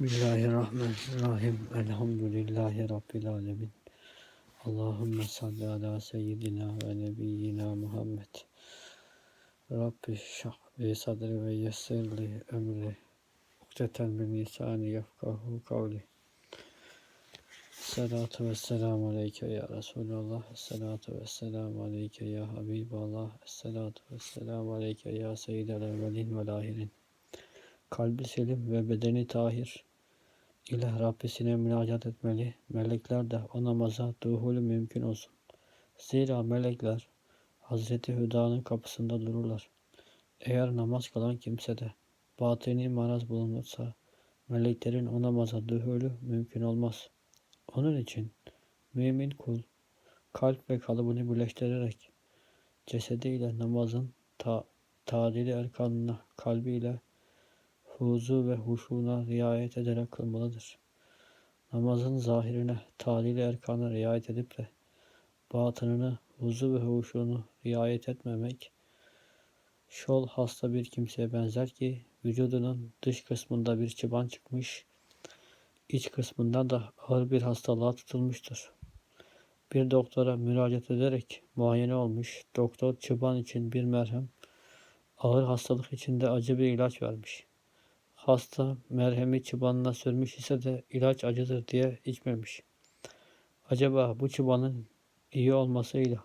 Bismillahirrahmanirrahim. Elhamdülillahi Rabbil alemin. Allahümme salli ala seyyidina ve nebiyyina Muhammed. Rabbi şah ve sadri ve yessirli emri. Ukteten bin lisani yafkahu kavli. Salatu ve selamu aleyke ya Resulallah. Salatu ve selamu aleyke ya Habiballah. Salatu ve selamu aleyke ya Seyyidel evvelin ve lahirin. Kalbi selim ve bedeni tahir ile Rabbisine münacat etmeli. Melekler de o namaza duhulü mümkün olsun. Zira melekler Hazreti Hüda'nın kapısında dururlar. Eğer namaz kılan kimsede batini maraz bulunursa meleklerin o namaza duhulü mümkün olmaz. Onun için mümin kul kalp ve kalıbını birleştirerek cesediyle namazın ta tadili erkanına kalbiyle huzu ve huşuna riayet ederek kılmalıdır. Namazın zahirine, talil erkana riayet edip de batınını, huzu ve huşunu riayet etmemek, şol hasta bir kimseye benzer ki vücudunun dış kısmında bir çıban çıkmış, iç kısmından da ağır bir hastalığa tutulmuştur. Bir doktora müracaat ederek muayene olmuş, doktor çıban için bir merhem, ağır hastalık için de acı bir ilaç vermiş. Hasta merhemi çıbanına sürmüş ise de ilaç acıdır diye içmemiş. Acaba bu çıbanın iyi olmasıyla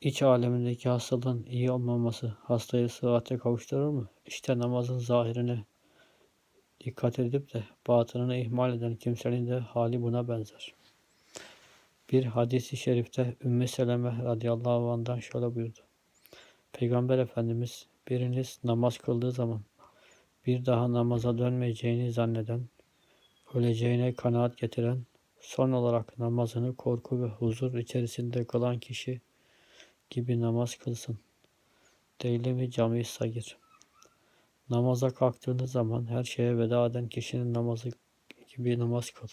iç alemindeki hastalığın iyi olmaması hastayı sıhhate kavuşturur mu? İşte namazın zahirine dikkat edip de batınını ihmal eden kimsenin de hali buna benzer. Bir hadisi şerifte Ümmü Seleme radıyallahu anh'dan şöyle buyurdu. Peygamber Efendimiz biriniz namaz kıldığı zaman bir daha namaza dönmeyeceğini zanneden, öleceğine kanaat getiren, son olarak namazını korku ve huzur içerisinde kılan kişi gibi namaz kılsın. Değil mi cami sagir? Namaza kalktığınız zaman her şeye veda eden kişinin namazı gibi namaz kıl.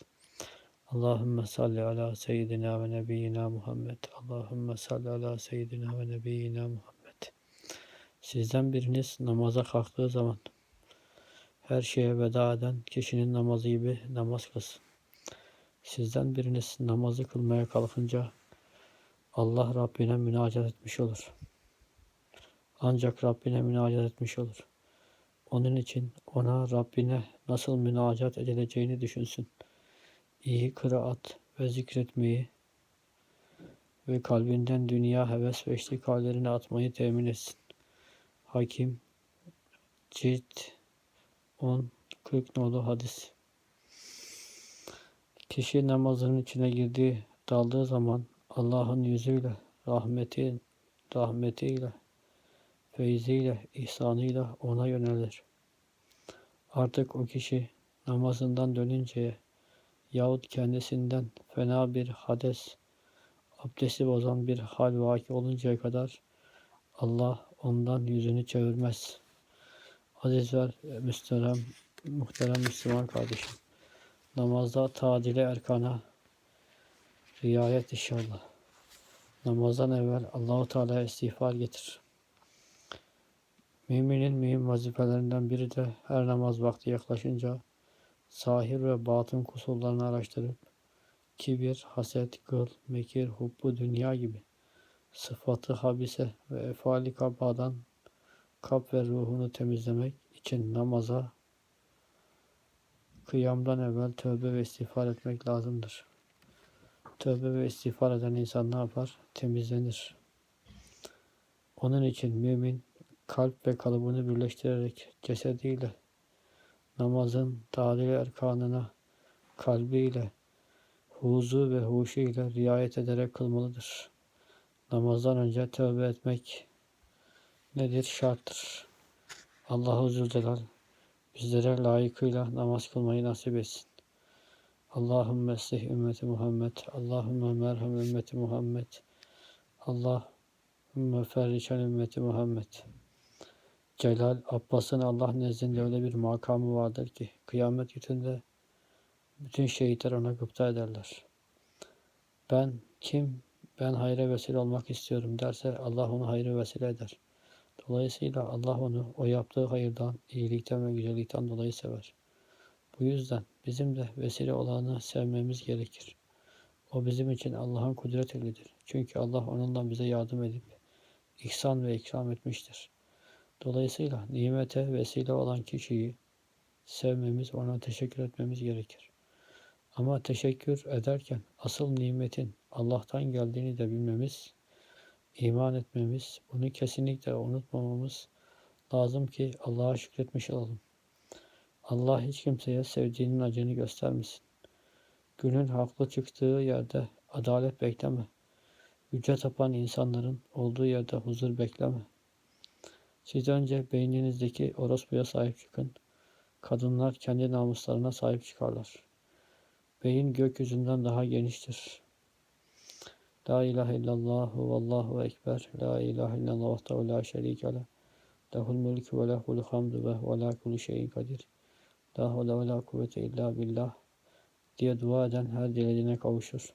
Allahümme salli ala seyyidina ve nebiyyina Muhammed. Allahümme salli ala seyyidina ve nebiyyina Muhammed. Sizden biriniz namaza kalktığı zaman her şeye veda eden kişinin namazı gibi namaz kılsın. Sizden biriniz namazı kılmaya kalkınca Allah Rabbine münacat etmiş olur. Ancak Rabbine münacat etmiş olur. Onun için ona Rabbine nasıl münacat edileceğini düşünsün. İyi kıraat ve zikretmeyi ve kalbinden dünya heves ve iştikallerini atmayı temin etsin. Hakim Cilt 10 40 nolu hadis. Kişi namazının içine girdiği, daldığı zaman Allah'ın yüzüyle, rahmeti, rahmetiyle, feyziyle, ihsanıyla ona yönelir. Artık o kişi namazından dönünceye yahut kendisinden fena bir hades, abdesti bozan bir hal vaki oluncaya kadar Allah ondan yüzünü çevirmez.'' Aziz ve müsterem, muhterem Müslüman kardeşim. Namazda tadile erkana riayet inşallah. Namazdan evvel Allahu Teala istiğfar getir. Müminin mühim vazifelerinden biri de her namaz vakti yaklaşınca sahir ve batın kusurlarını araştırıp kibir, haset, gıl, mekir, hubbu dünya gibi sıfatı habise ve efali kabadan kalp ve ruhunu temizlemek için namaza kıyamdan evvel tövbe ve istiğfar etmek lazımdır. Tövbe ve istiğfar eden insan ne yapar? Temizlenir. Onun için mümin kalp ve kalıbını birleştirerek cesediyle namazın tadil erkanına kalbiyle huzu ve huşu ile riayet ederek kılmalıdır. Namazdan önce tövbe etmek nedir? Şarttır. Allahu Zülcelal bizlere layıkıyla namaz kılmayı nasip etsin. Allahümme eslih ümmeti Muhammed. Allahümme merhem ümmeti Muhammed. Allahümme ferriçen ümmeti Muhammed. Celal Abbas'ın Allah nezdinde öyle bir makamı vardır ki kıyamet gününde bütün şehitler ona gıpta ederler. Ben kim? Ben hayra vesile olmak istiyorum derse Allah onu hayra vesile eder. Dolayısıyla Allah onu o yaptığı hayırdan, iyilikten ve güzellikten dolayı sever. Bu yüzden bizim de vesile olanı sevmemiz gerekir. O bizim için Allah'ın kudret elidir. Çünkü Allah onunla bize yardım edip ihsan ve ikram etmiştir. Dolayısıyla nimete vesile olan kişiyi sevmemiz, ona teşekkür etmemiz gerekir. Ama teşekkür ederken asıl nimetin Allah'tan geldiğini de bilmemiz, iman etmemiz, bunu kesinlikle unutmamamız lazım ki Allah'a şükretmiş olalım. Allah hiç kimseye sevdiğinin acını göstermesin. Günün haklı çıktığı yerde adalet bekleme. Yüce tapan insanların olduğu yerde huzur bekleme. Siz önce beyninizdeki orospuya sahip çıkın. Kadınlar kendi namuslarına sahip çıkarlar. Beyin gökyüzünden daha geniştir. La ilahe illallah ve vallahu ekber. La ilahe illallah vahdehu la şerike leh. Lehul mulku ve lehul hamdu ve huve la kulli şeyin kadir. La havle ve la kuvvete illa billah diye dua eden her dilediğine kavuşur.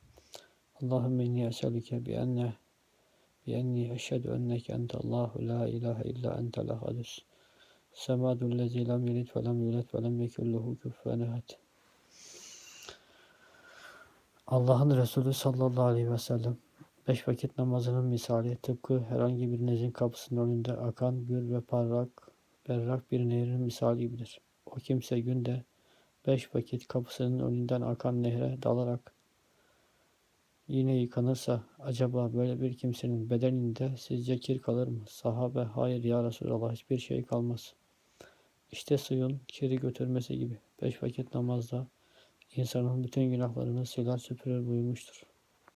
Allahümme inni eselüke bi enne bi enni eşhedü enneke ente Allahu la ilahe illa ente lahadus. Semadul lezi lem yelid ve lem yulet ve lem yekulluhu küffen ehad. Allah'ın Resulü sallallahu aleyhi ve sellem beş vakit namazının misali tıpkı herhangi bir nezin kapısının önünde akan gür ve parlak berrak bir nehrin misali gibidir. O kimse günde beş vakit kapısının önünden akan nehre dalarak yine yıkanırsa acaba böyle bir kimsenin bedeninde sizce kir kalır mı? Sahabe hayır ya Resulallah hiçbir şey kalmaz. İşte suyun kiri götürmesi gibi beş vakit namazda insanın bütün günahlarını siler süpürür buyurmuştur.